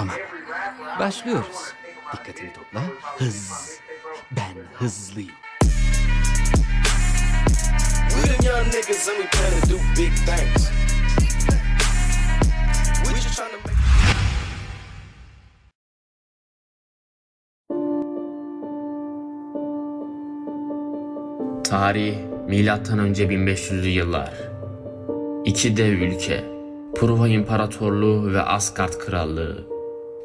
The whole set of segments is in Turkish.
Tamam. Başlıyoruz. Dikkatini topla. Hız. Ben hızlıyım. We them young niggas and we plan to do big things. We just trying to make. Tarih milattan önce 1500'lü yıllar. İki dev ülke, Pruva İmparatorluğu ve Asgard Krallığı.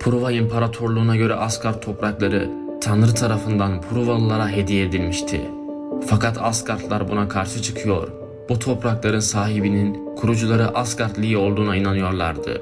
Pruva İmparatorluğu'na göre Asgard toprakları Tanrı tarafından Pruvalılara hediye edilmişti. Fakat Asgardlar buna karşı çıkıyor. Bu toprakların sahibinin kurucuları Asgardlı olduğuna inanıyorlardı.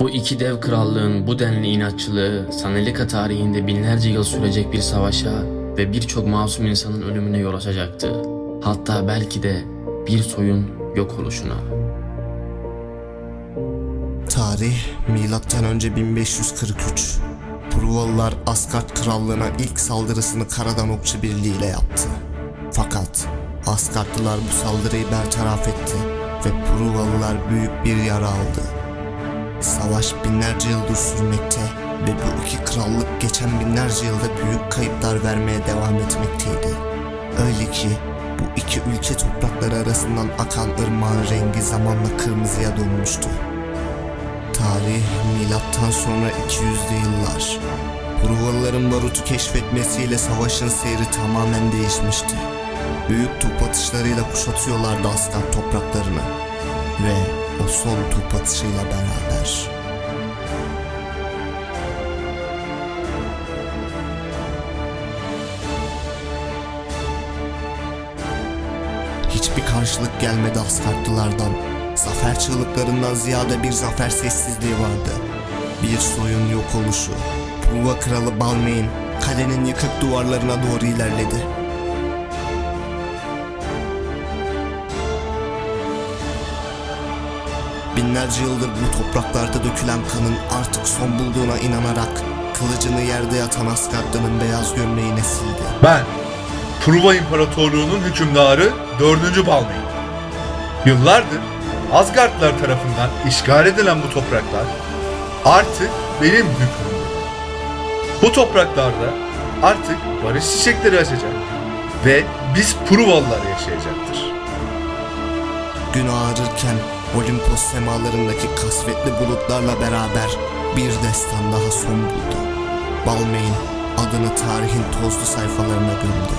Bu iki dev krallığın bu denli inatçılığı Sanelika tarihinde binlerce yıl sürecek bir savaşa ve birçok masum insanın ölümüne yol açacaktı. Hatta belki de bir soyun yok oluşuna. Tarih milattan önce 1543. Pruvalılar Asgard krallığına ilk saldırısını Karadan Okçu Birliği ile yaptı. Fakat Asgardlılar bu saldırıyı bertaraf etti ve Pruvalılar büyük bir yara aldı. Savaş binlerce yıldır sürmekte ve bu iki krallık geçen binlerce yılda büyük kayıplar vermeye devam etmekteydi. Öyle ki bu iki ülke toprakları arasından akan ırmağın rengi zamanla kırmızıya dönmüştü. Tarih milattan sonra 200'lü yıllar. Pruvalıların barutu keşfetmesiyle savaşın seyri tamamen değişmişti. Büyük top atışlarıyla kuşatıyorlardı Asgard topraklarını. Ve o son top atışıyla beraber Hiçbir karşılık gelmedi Asgardlılardan. Zafer çığlıklarından ziyade bir zafer sessizliği vardı. Bir soyun yok oluşu. Pruva kralı Balmain kalenin yıkık duvarlarına doğru ilerledi. Binlerce yıldır bu topraklarda dökülen kanın artık son bulduğuna inanarak kılıcını yerde yatan Asgardlı'nın beyaz gömleğine sildi. Ben, Truva İmparatorluğu'nun hükümdarı 4. Balmain. Yıllardır Asgardlar tarafından işgal edilen bu topraklar artık benim hükmümde. Bu topraklarda artık barış çiçekleri açacak ve biz Pruvalılar yaşayacaktır. Gün ağarırken Olimpos semalarındaki kasvetli bulutlarla beraber bir destan daha son buldu. Balmain adını tarihin tozlu sayfalarına gömdü.